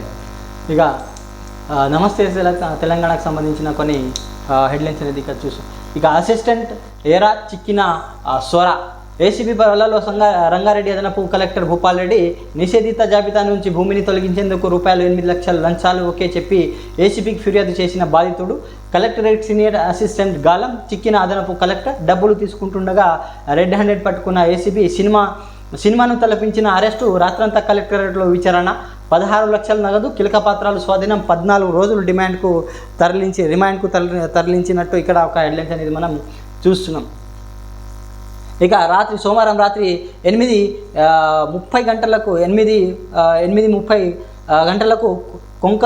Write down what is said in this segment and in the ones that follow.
ఇక నమస్తే తెలంగాణకు సంబంధించిన కొన్ని హెడ్లైన్స్ అనేది ఇక్కడ చూసాం ఇక అసిస్టెంట్ ఏరా చిక్కిన స్వర. సొర ఏసీబీ బలలో సంగ రంగారెడ్డి అదనపు కలెక్టర్ భూపాల్ రెడ్డి నిషేధిత జాబితా నుంచి భూమిని తొలగించేందుకు రూపాయలు ఎనిమిది లక్షల లంచాలు ఒకే చెప్పి ఏసీబీకి ఫిర్యాదు చేసిన బాధితుడు. కలెక్టరేట్ సీనియర్ అసిస్టెంట్ గాలం చిక్కిన అదనపు కలెక్టర్ డబ్బులు తీసుకుంటుండగా రెడ్ హ్యాండెడ్ పట్టుకున్న ఏసీబీ సినిమా సినిమాను తలపించిన అరెస్టు రాత్రంతా కలెక్టరేట్లో విచారణ. పదహారు లక్షల నగదు కీలక పత్రాలు స్వాధీనం పద్నాలుగు రోజులు డిమాండ్కు తరలించి రిమాండ్కు తరలి తరలించినట్టు ఇక్కడ ఒక హెడ్లైన్స్ అనేది మనం చూస్తున్నాం. ఇక రాత్రి సోమవారం రాత్రి ఎనిమిది ముప్పై గంటలకు ఎనిమిది ఎనిమిది ముప్పై గంటలకు కొంక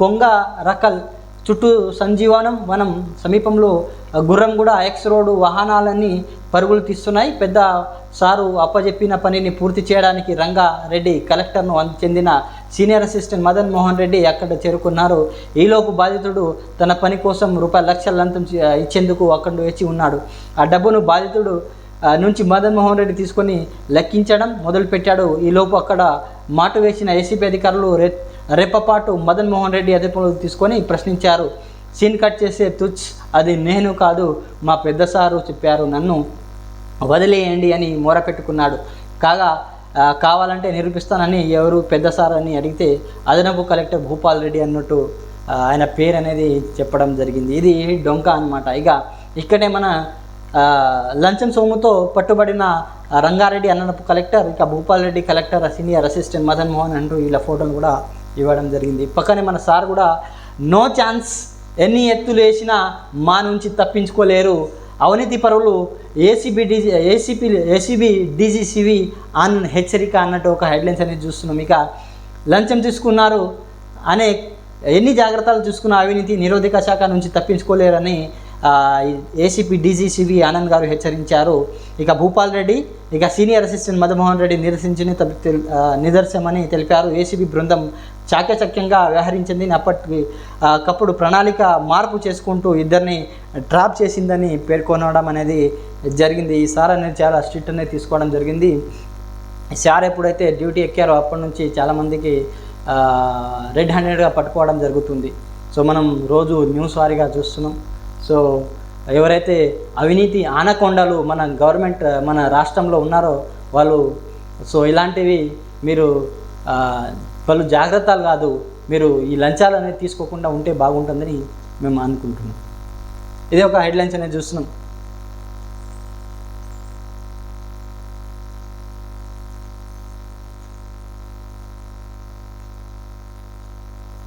కొంగ రకల్ చుట్టూ సంజీవనం వనం సమీపంలో గుర్రంగూడ ఎక్స్ రోడ్డు వాహనాలన్నీ పరుగులు తీస్తున్నాయి. పెద్ద సారు అప్పజెప్పిన పనిని పూర్తి చేయడానికి రంగారెడ్డి కలెక్టర్ను చెందిన సీనియర్ అసిస్టెంట్ మదన్ మోహన్ రెడ్డి అక్కడ చేరుకున్నారు. ఈలోపు బాధితుడు తన పని కోసం రూపాయల లక్షల లంతం ఇచ్చేందుకు అక్కడ వేచి ఉన్నాడు. ఆ డబ్బును బాధితుడు నుంచి మదన్ మోహన్ రెడ్డి తీసుకొని లెక్కించడం మొదలుపెట్టాడు. ఈలోపు అక్కడ మాటు వేసిన ఏసీపీ అధికారులు రె రెప్పపాటు మదన్ మోహన్ రెడ్డి అదుపులోకి తీసుకొని ప్రశ్నించారు. సీన్ కట్ చేసే తుచ్ అది నేను కాదు మా పెద్ద సారు చెప్పారు నన్ను వదిలేయండి అని మొరపెట్టుకున్నాడు కాగా కావాలంటే నిరూపిస్తానని ఎవరు పెద్ద సార్ అని అడిగితే అదనపు కలెక్టర్ భూపాల్ రెడ్డి అన్నట్టు ఆయన పేరు అనేది చెప్పడం జరిగింది. ఇది డొంక అన్నమాట. ఇక ఇక్కడే మన లంచం సొమ్ముతో పట్టుబడిన రంగారెడ్డి అన్నపు కలెక్టర్ ఇక Bhupal Reddy collector senior assistant Madan Mohan అంటూ వీళ్ళ ఫోటోలు కూడా ఇవ్వడం జరిగింది. పక్కనే మన సార్ కూడా నో ఛాన్స్. ఎన్ని ఎత్తులు వేసినా మా నుంచి తప్పించుకోలేరు. అవినీతి పరువులు ACB DG ACP ACB DG CV అన్ హెచ్చరిక అన్నట్టు ఒక హెడ్లైన్స్ అనేది చూస్తున్నాం. ఇక లంచం తీసుకున్నారు. అనే ఎన్ని జాగ్రత్తలు చూసుకున్న అవినీతి నిరోధక శాఖ నుంచి తప్పించుకోలేరని ఏసీపీ డీజీసీవీ ఆనంద్ గారు హెచ్చరించారు. ఇక భూపాల్ రెడ్డి ఇక సీనియర్ అసిస్టెంట్ మదమోహన్ రెడ్డి నిరసించిన నిదర్శనమని తెలిపారు. ఏసీబీ బృందం చాకచక్యంగా వ్యవహరించింది. అప్పటి కప్పుడు ప్రణాళిక మార్పు చేసుకుంటూ ఇద్దరిని ట్రాప్ చేసిందని పేర్కొనడం అనేది జరిగింది. ఈ సార్ అనేది చాలా స్ట్రిక్ట్ అనేది తీసుకోవడం జరిగింది. సార్ ఎప్పుడైతే డ్యూటీ ఎక్కారో అప్పటి నుంచి చాలామందికి రెడ్ హ్యాండెడ్గా పట్టుకోవడం జరుగుతుంది. సో మనం రోజు న్యూస్ వారీగా చూస్తున్నాం. సో ఎవరైతే అవినీతి ఆనకొండలు మన గవర్నమెంట్ మన రాష్ట్రంలో ఉన్నారో వాళ్ళు సో ఇలాంటివి మీరు వాళ్ళు జాగ్రత్తలు కాదు మీరు ఈ లంచాలు అనేది తీసుకోకుండా ఉంటే బాగుంటుందని మేము అనుకుంటున్నాం. ఇదే ఒక హెడ్లైన్స్ అనేది చూస్తున్నాం.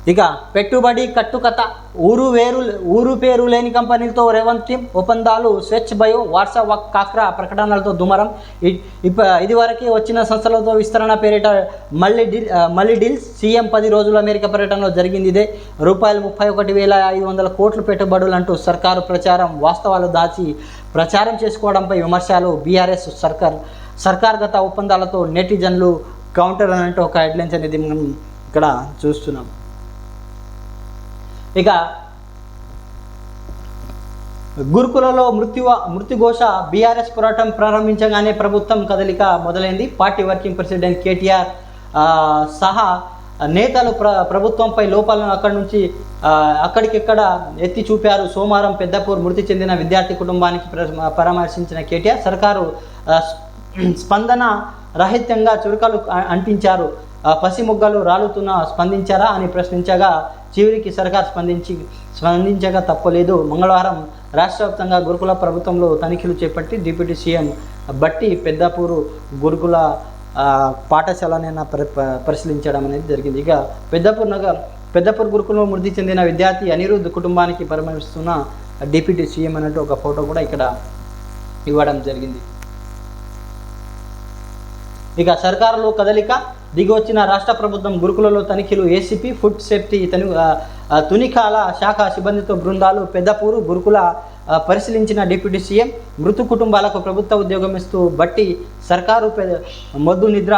ఇక పెట్టుబడి కట్టుకథ ఊరు వేరు ఊరు పేరు లేని కంపెనీలతో రేవంత్ ఒప్పందాలు స్వచ్ఛ బయో వాట్సాప్ వక్ కాక్రా ప్రకటనలతో దుమరం. ఇ- ఇప్ప ఇదివరకే వచ్చిన సంస్థలతో విస్తరణ పేరిట మళ్ళీ డీల్ మళ్ళీ డీల్స్. సీఎం పది రోజుల అమెరికా పర్యటనలో జరిగింది ఇదే. రూపాయలు ముప్పై ఒకటి వేల ఐదు వందల కోట్లు పెట్టుబడులు అంటూ సర్కారు ప్రచారం వాస్తవాలు దాచి ప్రచారం చేసుకోవడంపై విమర్శలు బీఆర్ఎస్ సర్కార్ సర్కార్ గత ఒప్పందాలతో నెటిజన్లు కౌంటర్ అనంటూ ఒక హెడ్లైన్స్ అనేది మనం ఇక్కడ చూస్తున్నాం. ఇక గురుకులలో మృత్యు మృత్యుఘోష బీఆర్ఎస్ పోరాటం ప్రారంభించగానే ప్రభుత్వం కదలిక మొదలైంది. పార్టీ వర్కింగ్ ప్రెసిడెంట్ కేటీఆర్ సహా నేతలు ప్ర ప్రభుత్వంపై లోపాలను అక్కడి నుంచి అక్కడికిక్కడ ఎత్తి చూపారు. సోమవారం పెద్దపూర్ మృతి చెందిన విద్యార్థి కుటుంబానికి పరామర్శించిన కేటీఆర్ సర్కారు స్పందన రహిత్యంగా చురుకలు అంటించారు. పసిమొగ్గలు రాలుతున్న స్పందించారా అని ప్రశ్నించగా చివరికి సర్కార్ స్పందించి స్పందించగా తప్పలేదు. మంగళవారం రాష్ట్ర వ్యాప్తంగా గురుకుల ప్రభుత్వంలో తనిఖీలు చేపట్టి డిప్యూటీ సీఎం బట్టి పెద్దపూరు గురుకుల పాఠశాలనైనా పరి పరిశీలించడం అనేది జరిగింది. ఇక పెద్దపూర్ నగర్ పెద్దపూర్ గురుకులంలో మృతి చెందిన విద్యార్థి అనిరుద్ధ్ కుటుంబానికి పరామర్శిస్తున్న డిప్యూటీ సీఎం అన్నట్టు ఒక ఫోటో కూడా ఇక్కడ ఇవ్వడం జరిగింది. ఇక సర్కారులో కదలిక దిగొచ్చిన రాష్ట్ర ప్రభుత్వం గురుకులలో తనిఖీలు ఏసీపీ ఫుడ్ సేఫ్టీ తను తునికాల శాఖ సిబ్బందితో బృందాలు పెద్దపూరు గురుకుల పరిశీలించిన డిప్యూటీ సీఎం మృతు కుటుంబాలకు ప్రభుత్వ ఉద్యోగం ఇస్తూ బట్టి సర్కారు పె- మొద్దు నిద్ర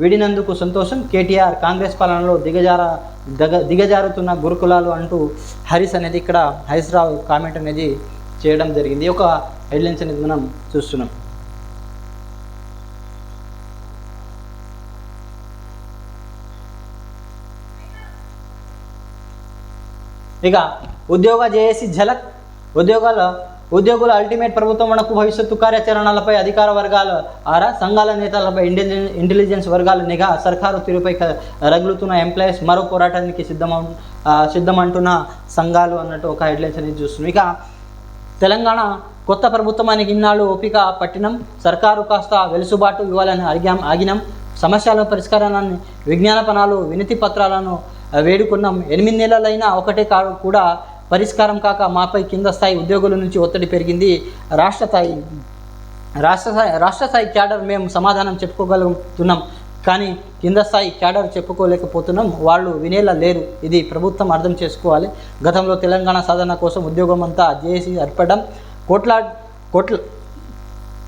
వీడినందుకు సంతోషం. కేటీఆర్ కాంగ్రెస్ పాలనలో దిగజార దగ దిగజారుతున్న గురుకులాలు అంటూ హరీష్ అనేది ఇక్కడ హరీష్ రావు కామెంట్ అనేది చేయడం జరిగింది. ఒక హెడ్లైన్స్ అనేది మనం చూస్తున్నాం. ఇక ఉద్యోగ జేఏసీ ఝలక్. ఉద్యోగాల ఉద్యోగుల అల్టిమేట్ ప్రభుత్వం మనకు భవిష్యత్తు కార్యాచరణలపై అధికార వర్గాల ఆరా సంఘాల నేతలపై ఇంటెలిజెన్స్ ఇంటెలిజెన్స్ వర్గాల నిఘా సర్కారు తీరుపై రగులుతున్న ఎంప్లాయీస్ మరో పోరాటానికి సిద్ధమ సిద్ధమంటున్న సంఘాలు అన్నట్టు ఒక హెడ్లైన్స్ అనేది చూస్తున్నాం. ఇక తెలంగాణ కొత్త ప్రభుత్వానికి ఇన్నాళ్ళు ఓపిక పట్టినం. సర్కారు కాస్త వెలుసుబాటు ఇవ్వాలని అడిగాం ఆగినం. సమస్యల పరిష్కారాన్ని విజ్ఞాపనాలు వినతి పత్రాలను వేడుకున్నాం. ఎనిమిది నెలలైనా ఒకటే కా కూడా పరిష్కారం కాక మాపై కింద స్థాయి ఉద్యోగుల నుంచి ఒత్తిడి పెరిగింది రాష్ట్ర స్థాయి. రాష్ట్ర స్థాయి రాష్ట్ర స్థాయి క్యాడర్ మేము సమాధానం చెప్పుకోగలుగుతున్నాం. కానీ కింద స్థాయి క్యాడర్ చెప్పుకోలేకపోతున్నాం. వాళ్ళు వినేలా లేరు. ఇది ప్రభుత్వం అర్థం చేసుకోవాలి. గతంలో తెలంగాణ సాధన కోసం ఉద్యోగం అంతా జేఏసీ అర్పడం కోట్లా కోట్ల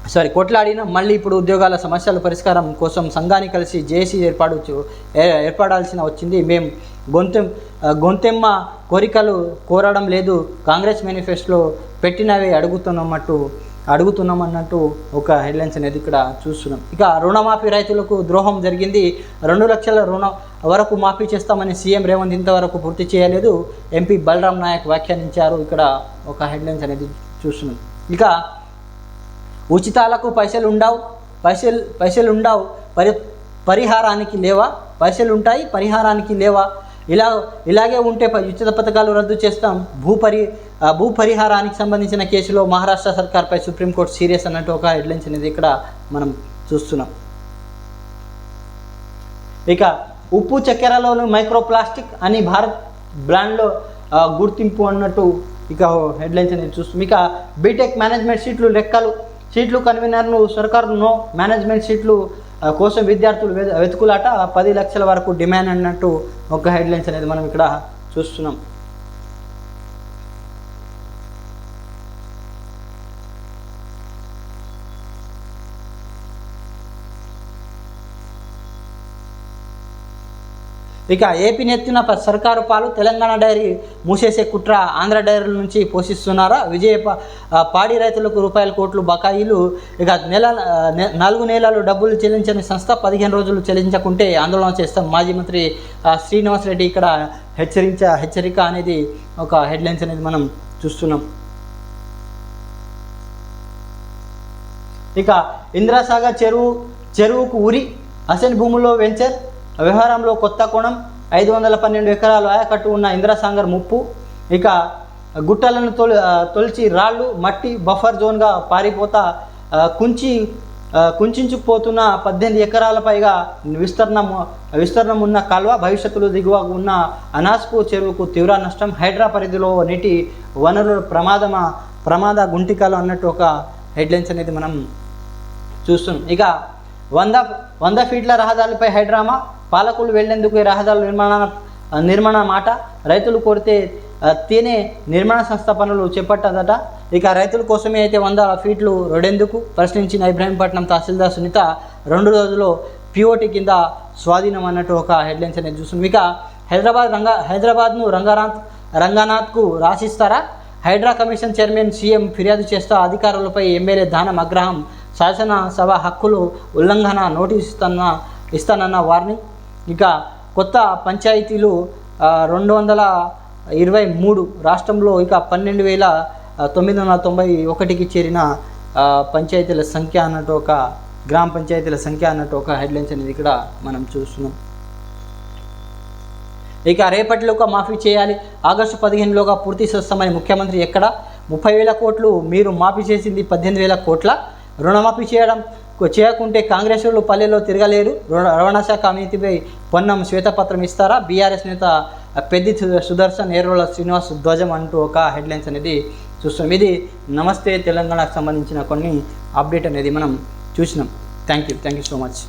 సారీ కొట్లాడిన మళ్ళీ ఇప్పుడు ఉద్యోగాల సమస్యల పరిష్కారం కోసం సంఘాన్ని కలిసి జేఏసీ ఏర్పాటు ఏ- ఏర్పడాల్సిన వచ్చింది. మేము గొంతెం గొంతెమ్మ కోరికలు కోరడం లేదు. కాంగ్రెస్ మేనిఫెస్టోలో పెట్టినవి అడుగుతున్నామట్టు అడుగుతున్నామన్నట్టు ఒక హెడ్లైన్స్ అనేది ఇక్కడ చూస్తున్నాం. ఇక రుణమాఫీ రైతులకు ద్రోహం జరిగింది. రెండు లక్షల రుణం వరకు మాఫీ చేస్తామని సీఎం రేవంత్ ఇంతవరకు పూర్తి చేయలేదు. ఎంపీ బలరాం నాయక్ వ్యాఖ్యానించారు. ఇక్కడ ఒక హెడ్లైన్స్ అనేది చూస్తున్నాం. ఇక ఉచితాలకు పైసలు ఉండవు పైసలు పైసలు ఉండవు పరి పరిహారానికి లేవా? పైసలు ఉంటాయి పరిహారానికి లేవా? ఇలా ఇలాగే ఉంటే ఉచిత పథకాలు రద్దు చేస్తాం. భూ పరి భూ పరిహారానికి సంబంధించిన కేసులో మహారాష్ట్ర సర్కార్పై సుప్రీంకోర్టు సీరియస్ అన్నట్టు ఒక హెడ్లైన్స్ అనేది ఇక్కడ మనం చూస్తున్నాం. ఇక ఉప్పు చక్కెరలోని మైక్రోప్లాస్టిక్ అని భారత్ బ్రాండ్లో గుర్తింపు అన్నట్టు ఇక హెడ్లైన్స్ అనేది చూస్తాం ఇక బీటెక్ మేనేజ్మెంట్ సీట్లు లెక్కలు. సీట్లు కన్వీనర్ను సర్కారు నో మేనేజ్మెంట్ సీట్లు కోసం విద్యార్థులు వె- వెతుకులాట పది లక్షల వరకు డిమాండ్ అన్నట్టు ఒక హెడ్లైన్స్ అనేది మనం ఇక్కడ చూస్తున్నాం. ఇక ఏపీ నెత్తిన ప- సర్కారు పాలు తెలంగాణ డైరీ మూసేసే కుట్ర ఆంధ్ర డైరీల నుంచి పోషిస్తున్నారా? విజయ పాడి రైతులకు రూపాయల కోట్లు బకాయిలు. ఇక నెల నాలుగు నెలలు డబ్బులు చెల్లించని సంస్థ పదిహేను రోజులు చెల్లించకుంటే ఆందోళన చేస్తాం. మాజీ మంత్రి శ్రీనివాస్ రెడ్డి ఇక్కడ హెచ్చరించ హెచ్చరిక అనేది ఒక హెడ్లైన్స్ అనేది మనం చూస్తున్నాం. ఇక ఇందిరాసాగర్ చెరువు చెరువుకు ఉరి అసెన్ భూముల్లో వెంచర్ వ్యవహారంలో కొత్త కోణం ఐదు వందల పన్నెండు ఎకరాలు ఆయకట్టు ఉన్న ఇందిరాసాగర్ ముప్పు. ఇక గుట్టలను తొలి తొలిచి రాళ్ళు మట్టి బఫర్ జోన్గా పారిపోతా కుంచి కుంచుకుపోతున్న పద్దెనిమిది ఎకరాల పైగా విస్తరణ విస్తరణం ఉన్న కాల్వ భవిష్యత్తులో దిగువ ఉన్న అనాస్పు చెరువుకు తీవ్ర నష్టం. హైడ్రా పరిధిలో నీటి వనరుల ప్రమాదమా ప్రమాద గుంటికలు అన్నట్టు ఒక హెడ్లైన్స్ అనేది మనం చూస్తున్నాం. ఇక వంద వంద ఫీట్ల రహదారులపై హైడ్రామా పాలకులు వెళ్ళేందుకు ఈ రహదారుల నిర్మాణ నిర్మాణ మాట రైతులు కోరితే తేనే తేనె నిర్మాణ సంస్థ పనులు చేపట్టదట. ఇక రైతుల కోసమే అయితే వంద ఫీట్లు రోడెందుకు? ప్రశ్నించిన ఇబ్రాహీంపట్నం తహసీల్దార్ సునీత రెండు రోజుల్లో పిఓటి కింద స్వాధీనం అన్నట్టు ఒక హెడ్లైన్స్ అనేది చూస్తున్నాం. ఇక హైదరాబాద్ రంగా హైదరాబాద్ను రంగానాథ్ రంగనాథ్కు రాసిస్తారా? హైడ్రా కమిషన్ చైర్మన్ సీఎం ఫిర్యాదు చేస్తా అధికారులపై ఎమ్మెల్యే దానం అగ్రహం శాసనసభ హక్కులు ఉల్లంఘన నోటీస్ ఇస్తున్న ఇస్తానన్న వార్నింగ్. ఇక కొత్త పంచాయతీలు రెండు వందల ఇరవై మూడు రాష్ట్రంలో ఇక పన్నెండు వేల తొమ్మిది వందల తొంభై ఒకటికి చేరిన పంచాయతీల సంఖ్య అన్నట్టు ఒక గ్రామ పంచాయతీల సంఖ్య అన్నట్టు ఒక హెడ్లైన్స్ అనేది ఇక్కడ మనం చూస్తున్నాం. ఇక రేపటిలోగా మాఫీ చేయాలి. ఆగస్టు పదిహేనులోగా పూర్తి చేస్తామని ముఖ్యమంత్రి ఎక్కడ? ముప్పై వేల కోట్లు మీరు మాఫీ చేసింది పద్దెనిమిది వేల కోట్ల. రుణమాఫీ చేయడం. చేయకుంటే కాంగ్రెస్ వాళ్ళు పల్లెల్లో తిరగలేరు. రవాణా శాఖ అవినీతిపై పొన్నం శ్వేతపత్రం ఇస్తారా? బీఆర్ఎస్ నేత పెద్ది సుదర్శన్ ఏరోల శ్రీనివాస్ ధ్వజం అంటూ ఒక హెడ్లైన్స్ అనేది చూస్తాం ఇది నమస్తే తెలంగాణకు సంబంధించిన కొన్ని అప్డేట్ అనేది మనం చూసినాం. Thank you thank you so much.